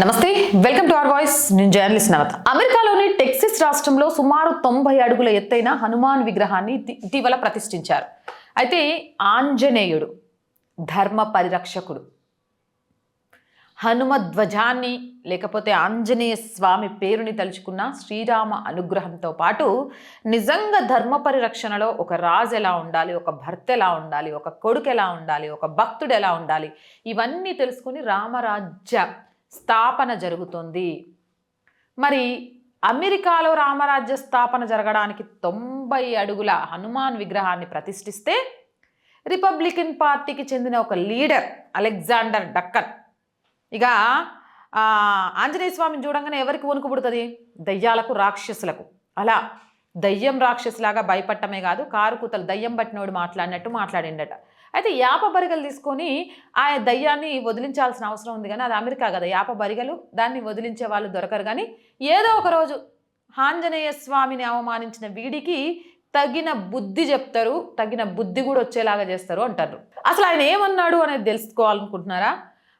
నమస్తే welcome to our voice. నేను journalist Navatha. అమెరికాలోని టెక్సిస్ రాష్ట్రంలో సుమారు తొంభై అడుగుల ఎత్తైన హనుమాన్ విగ్రహాన్ని ఇటీవల ప్రతిష్ఠించారు. అయితే ఆంజనేయుడు ధర్మ పరిరక్షకుడు హనుమ ధ్వజాన్ని లేకపోతే ఆంజనేయ స్వామి పేరుని తలుచుకున్న శ్రీరామ అనుగ్రహంతో పాటు నిజంగా ధర్మ పరిరక్షణలో ఒక రాజు ఎలా ఉండాలి ఒక భర్త ఎలా ఉండాలి ఒక కొడుకు ఎలా ఉండాలి ఒక భక్తుడు ఎలా ఉండాలి ఇవన్నీ తెలుసుకుని రామరాజ్య స్థాపన జరుగుతుంది. మరి అమెరికాలో రామరాజ్య స్థాపన జరగడానికి తొంభై అడుగుల హనుమాన్ విగ్రహాన్ని ప్రతిష్ఠిస్తే రిపబ్లికన్ పార్టీకి చెందిన ఒక లీడర్ అలెగ్జాండర్ డక్కన్. ఇక ఆంజనేయ స్వామిని చూడంగానే ఎవరికి వణుకు పుడుతుంది? దయ్యాలకు రాక్షసులకు. అలా దయ్యం రాక్షసులాగా భయపడటమే కాదు కారు కూతలు దయ్యం పట్టినోడు మాట్లాడినట్టు మాట్లాడిండట. అయితే యాప బరిగలు తీసుకొని ఆ దయ్యాన్ని వదిలించాల్సిన అవసరం ఉంది కానీ అది అమెరికా కదా. యాప బరిగలు దాన్ని వదిలించే వాళ్ళు దొరకరు కానీ ఏదో ఒక రోజు ఆంజనేయ స్వామిని అవమానించిన వీడికి తగిన బుద్ధి చెప్తారు తగిన బుద్ధి కూడా వచ్చేలాగా చేస్తారు అంటారు. అసలు ఆయన ఏమన్నాడు అనేది తెలుసుకోవాలనుకుంటున్నారా?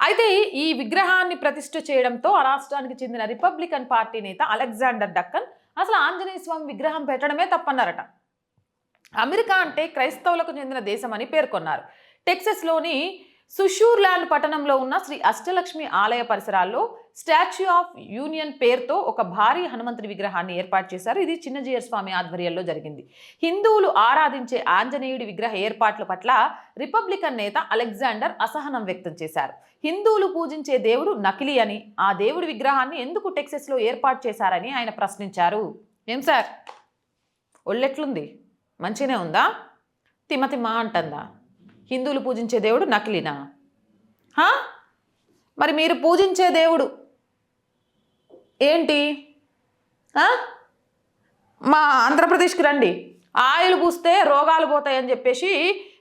అయితే ఈ విగ్రహాన్ని ప్రతిష్ఠ చేయడంతో ఆ రాష్ట్రానికి చెందిన రిపబ్లికన్ పార్టీ నేత అలెగ్జాండర్ డక్కన్ అసలు ఆంజనేయ స్వామి విగ్రహం పెట్టడమే తప్పన్నారట. అమెరికా అంటే క్రైస్తవులకు చెందిన దేశం అని పేర్కొన్నారు. టెక్సస్లోని సుషూర్లాండ్ పట్టణంలో ఉన్న శ్రీ అష్టలక్ష్మి ఆలయ పరిసరాల్లో స్టాచ్యూ ఆఫ్ యూనియన్ పేరుతో ఒక భారీ హనుమంతుడి విగ్రహాన్ని ఏర్పాటు చేశారు. ఇది చిన్నజీయర్ స్వామి ఆధ్వర్యంలో జరిగింది. హిందువులు ఆరాధించే ఆంజనేయుడి విగ్రహ ఏర్పాట్ల పట్ల రిపబ్లికన్ నేత అలెగ్జాండర్ అసహనం వ్యక్తం చేశారు. హిందువులు పూజించే దేవుడు నకిలీ అని ఆ దేవుడి విగ్రహాన్ని ఎందుకు టెక్సస్లో ఏర్పాటు చేశారని ఆయన ప్రశ్నించారు. ఏం సార్? ఒళ్ళెట్లుంది? మంచిగానే ఉందా? తిమ్మ తిమ్మ అంటుందా? హిందువులు పూజించే దేవుడు నకిలీనా? మరి మీరు పూజించే దేవుడు ఏంటి? మా ఆంధ్రప్రదేశ్కి రండి. ఆయిల్ పూస్తే రోగాలు పోతాయని చెప్పేసి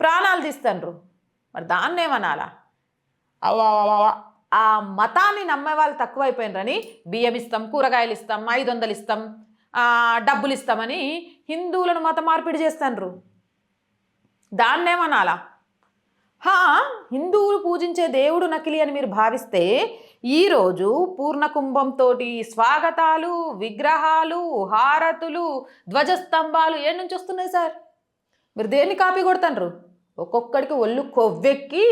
ప్రాణాలు తీస్తాండ్రు. మరి దాన్ని ఏమనాలా? అవ్వా ఆ మతాన్ని నమ్మే వాళ్ళు తక్కువైపోయినరని బియ్యం ఇస్తాం కూరగాయలు ఇస్తాం ఐదు వందలు ఇస్తాం డబ్బులు ఇస్తామని హిందువులను మత మార్పిడి చేస్తాండ్రు దాన్నేమనాలా? హా హిందువులు పూజించే దేవుడు నకిలీ అని మీరు భావిస్తే ఈరోజు పూర్ణకుంభంతో స్వాగతాలు విగ్రహాలు హారతులు ధ్వజస్తంభాలు ఏ నుంచి వస్తున్నాయి సార్. మీరు దేన్ని కాపీ కొడతాండ్రు ఒక్కొక్కడికి ఒళ్ళు కొవ్వెక్కి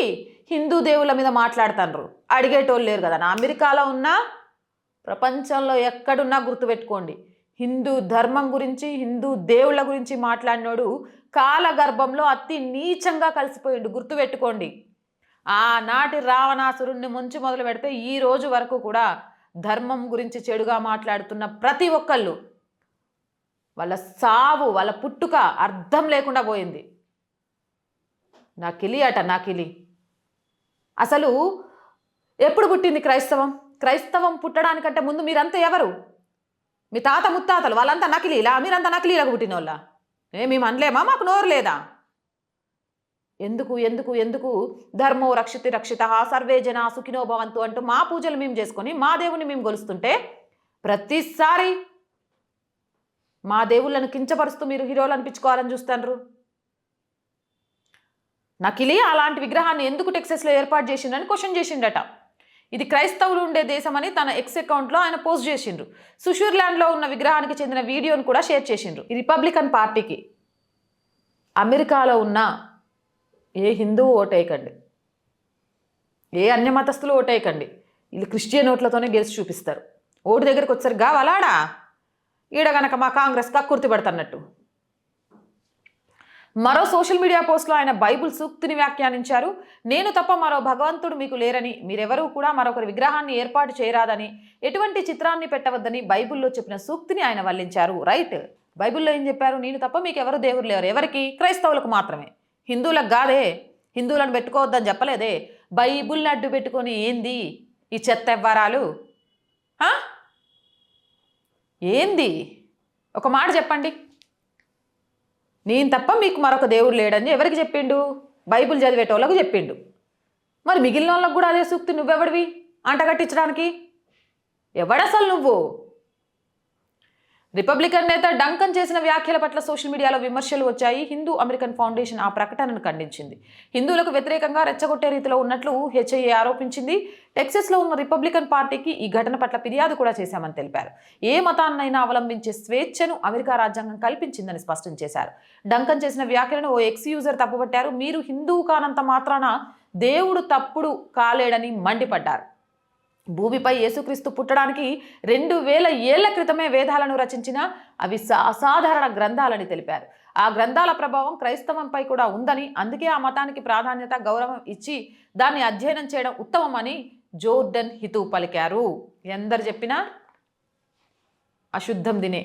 హిందూ దేవుళ్ళ మీద మాట్లాడుతాండ్రు అడిగేటోళ్ళు లేరు కదా. నా అమెరికాలో ఉన్నా ప్రపంచంలో ఎక్కడున్నా గుర్తుపెట్టుకోండి. హిందూ ధర్మం గురించి హిందూ దేవుళ్ళ గురించి మాట్లాడినోడు కాలగర్భంలో అతి నీచంగా కలిసిపోయిండు. గుర్తుపెట్టుకోండి. ఆనాటి రావణాసురుణ్ణి ముంచి మొదలు పెడితే ఈ రోజు వరకు కూడా ధర్మం గురించి చెడుగా మాట్లాడుతున్న ప్రతి ఒక్కళ్ళు వాళ్ళ సావు వాళ్ళ పుట్టుక అర్థం లేకుండా పోయింది. నా కిలి అట నా కిలి. అసలు ఎప్పుడు పుట్టింది క్రైస్తవం? క్రైస్తవం పుట్టడానికంటే ముందు మీరంతా ఎవరు? మీ తాత ముత్తాతలు వాళ్ళంతా నకిలీలా? మీరంతా నకిలీలకు పుట్టిన వాళ్ళ ఏ మేము అనలేమా? మాకు నోరు లేదా? ఎందుకు ఎందుకు ఎందుకు? ధర్మో రక్షితి రక్షిత సర్వే జన సుఖినో భవంతు అంటూ మా పూజలు మేము చేసుకొని మా దేవుని మేము గొలుస్తుంటే ప్రతిసారి మా దేవుళ్ళను కించపరుస్తూ మీరు హీరోలు అనిపించుకోవాలని చూస్తాండ్రు నకిలీ అలాంటి విగ్రహాన్ని ఎందుకు టెక్సస్లో ఏర్పాటు చేసిండని క్వశ్చన్ చేసిండట ఇది క్రైస్తవులు ఉండే దేశం అని తన ఎక్స్ అకౌంట్లో ఆయన పోస్ట్ చేసిండ్రు. సుషూర్లాండ్లో ఉన్న విగ్రహానికి చెందిన వీడియోను కూడా షేర్ చేసిండ్రు. రిపబ్లికన్ పార్టీకి. అమెరికాలో ఉన్న ఏ హిందువు ఓటేయకండి ఏ అన్య మతస్థులు ఓటేయకండి వీళ్ళు క్రిస్టియన్ ఓట్లతోనే గెలిచి చూపిస్తారు. ఓటు దగ్గరికి వచ్చారు కావాలాడా ఈడ గనక మా కాంగ్రెస్ కక్కుర్తి పడుతున్నట్టు. మరో సోషల్ మీడియా పోస్ట్లో ఆయన బైబుల్ సూక్తిని వ్యాఖ్యానించారు. నేను తప్ప మరో భగవంతుడు మీకు లేరని మీరెవరూ కూడా మరొకరి విగ్రహాన్ని ఏర్పాటు చేయరాదని ఎటువంటి చిత్రాన్ని పెట్టవద్దని బైబిల్లో చెప్పిన సూక్తిని ఆయన వల్లించారు. రైట్. బైబిల్లో ఏం చెప్పారు? నేను తప్ప మీకు ఎవరు దేవుడు లేరు. ఎవరికి? క్రైస్తవులకు మాత్రమే. హిందువులకు కాదే. హిందువులను పెట్టుకోవద్దని చెప్పలేదే. బైబుల్ని అడ్డు పెట్టుకొని ఏంది? ఈ చెత్త ఎవ్వరాలు? ఏంది? ఒక మాట చెప్పండి. నేను తప్ప మీకు మరొక దేవుడు లేడని ఎవరికి చెప్పిండు? బైబిల్ చదివేటోళ్ళకు చెప్పిండు. మరి మిగిలిన వాళ్ళకు కూడా అదే సూక్తి నువ్వెవడివి? అంటగట్టించడానికి ఎవడసలు నువ్వు? రిపబ్లికన్ నేత డంకన్ చేసిన వ్యాఖ్యల పట్ల సోషల్ మీడియాలో విమర్శలు వచ్చాయి. హిందూ అమెరికన్ ఫౌండేషన్ ఆ ప్రకటనను ఖండించింది. హిందువులకు వ్యతిరేకంగా రెచ్చగొట్టే రీతిలో ఉన్నట్లు హెచ్ఐఏ ఆరోపించింది. టెక్సస్లో ఉన్న రిపబ్లికన్ పార్టీకి ఈ ఘటన పట్ల ఫిర్యాదు కూడా చేశామని తెలిపారు. ఏ మతాన్నైనా అవలంబించే స్వేచ్ఛను అమెరికా రాజ్యాంగం కల్పించిందని స్పష్టం చేశారు. డంకన్ చేసిన వ్యాఖ్యలను ఓ ఎక్స్ యూజర్ తప్పుపట్టారు. మీరు హిందువు కానంత మాత్రాన దేవుడు తప్పుడు కాలేడని మండిపడ్డారు. భూమిపై యేసుక్రీస్తు పుట్టడానికి రెండు వేల ఏళ్ళ క్రితమే వేదాలను రచించిన అవి అసాధారణ గ్రంథాలని తెలిపారు. ఆ గ్రంథాల ప్రభావం క్రైస్తవంపై కూడా ఉందని అందుకే ఆ మతానికి ప్రాధాన్యత గౌరవం ఇచ్చి దాన్ని అధ్యయనం చేయడం ఉత్తమమని జోర్డన్ హితూ పలికారు. ఎందరు చెప్పినా అశుద్ధం దినే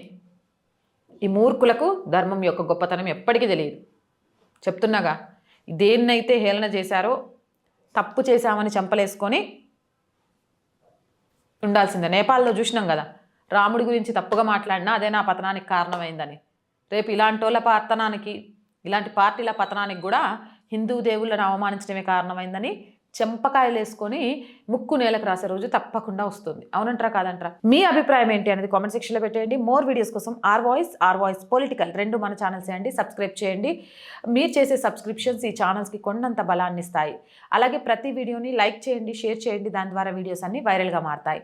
ఈ మూర్ఖులకు ధర్మం యొక్క గొప్పతనం ఎప్పటికీ తెలియదు. చెప్తున్నాగా దేన్నైతే హేళన చేశారో తప్పు చేశామని చంపలేసుకొని ఉండాల్సిందే. నేపాల్లో చూసినాం కదా. రాముడి గురించి తప్పుగా మాట్లాడినా అదే నా పతనానికి కారణమైందని. రేపు ఇలాంటి వాళ్ళ పతనానికి ఇలాంటి పార్టీల పతనానికి కూడా హిందూ దేవుళ్ళను అవమానించడమే కారణమైందని చెంపకాయలు వేసుకొని ముక్కు నేలకు రాసే రోజు తప్పకుండా వస్తుంది. అవునంటారా కాదంటారా? మీ అభిప్రాయం ఏంటి అనేది కామెంట్ సెక్షన్లో పెట్టేయండి. మోర్ వీడియోస్ కోసం R voice R voice political రెండు మన ఛానల్స్ అండి. సబ్స్క్రైబ్ చేయండి. మీరు చేసే సబ్స్క్రిప్షన్స్ ఈ ఛానల్స్కి కొండంత బలాన్ని ఇస్తాయి అలాగే ప్రతి వీడియోని లైక్ చేయండి షేర్ చేయండి. దాని ద్వారా వీడియోస్ అన్ని వైరల్గా మారతాయి.